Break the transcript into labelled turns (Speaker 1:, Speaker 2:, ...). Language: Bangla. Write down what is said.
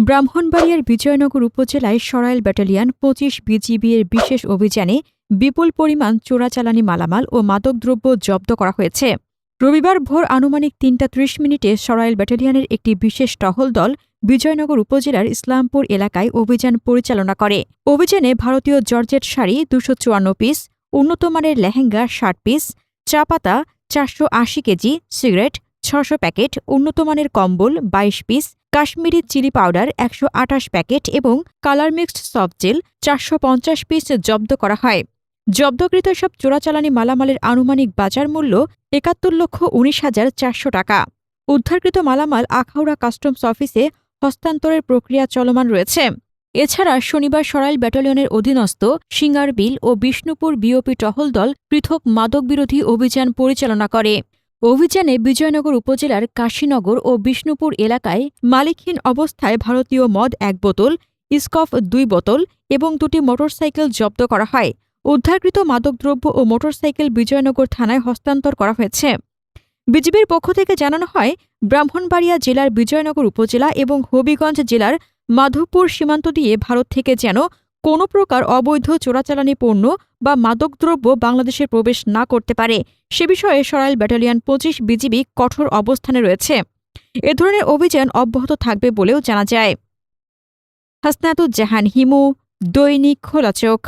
Speaker 1: ব্রাহ্মণবাড়িয়ার বিজয়নগর উপজেলায় সরাইল ব্যাটালিয়ন পঁচিশ বিজিবি এর বিশেষ অভিযানে বিপুল পরিমাণ চোরাচালানি মালামাল ও মাদকদ্রব্য জব্দ করা হয়েছে। রবিবার ভোর আনুমানিক তিনটা ত্রিশ মিনিটে সরাইল ব্যাটালিয়নের একটি বিশেষ টহল দল বিজয়নগর উপজেলার ইসলামপুর এলাকায় অভিযান পরিচালনা করে। অভিযানে ভারতীয় জর্জেট শাড়ি দুশো চুয়ান্ন পিস উন্নতমানের লেহেঙ্গা ষাট পিস চা পাতা চারশো আশি কেজি, সিগারেট ছশো প্যাকেট উন্নতমানের কম্বল বাইশ পিস কাশ্মীরি চিলি পাউডার একশো আটাশ প্যাকেট এবং কালার মিক্সড সফট জেল চারশো পঞ্চাশ পিস জব্দ করা হয়। জব্দকৃত সব চোরাচালানি মালামালের আনুমানিক বাজার মূল্য একাত্তর লক্ষ উনিশ হাজার চারশো টাকা। উদ্ধারকৃত মালামাল আখাউড়া কাস্টমস অফিসে হস্তান্তরের প্রক্রিয়া চলমান রয়েছে। এছাড়া শনিবার সরাইল ব্যাটালিয়নের অধীনস্থ সিঙ্গারবিল ও বিষ্ণুপুর বিওপি টহল দল পৃথক মাদক বিরোধী অভিযান পরিচালনা করে। অভিযানে বিজয়নগর উপজেলার কাশীনগর ও বিষ্ণুপুর এলাকায় মালিকহীন অবস্থায় ভারতীয় মদ এক বোতল, ইস্কফ দুই বোতল এবং দুটি মোটরসাইকেল জব্দ করা হয়। উদ্ধারকৃত মাদকদ্রব্য ও মোটরসাইকেল বিজয়নগর থানায় হস্তান্তর করা হয়েছে। বিজিবির পক্ষ থেকে জানানো হয়, ব্রাহ্মণবাড়িয়া জেলার বিজয়নগর উপজেলা এবং হবিগঞ্জ জেলার মাধবপুর সীমান্ত দিয়ে ভারত থেকে যেন কোনো প্রকার অবৈধ চোরাচালানি পণ্য বা মাদকদ্রব্য বাংলাদেশে প্রবেশ না করতে পারে। সে বিষয়ে সরাইল ব্যাটালিয়ন পঁচিশ বিজিবি কঠোর অবস্থানে রয়েছে। এ ধরনের অভিযান অব্যাহত থাকবে বলেও জানা যায়। হাসনাতুজ্জাহান, হিমু, দৈনিক খোলা চোখ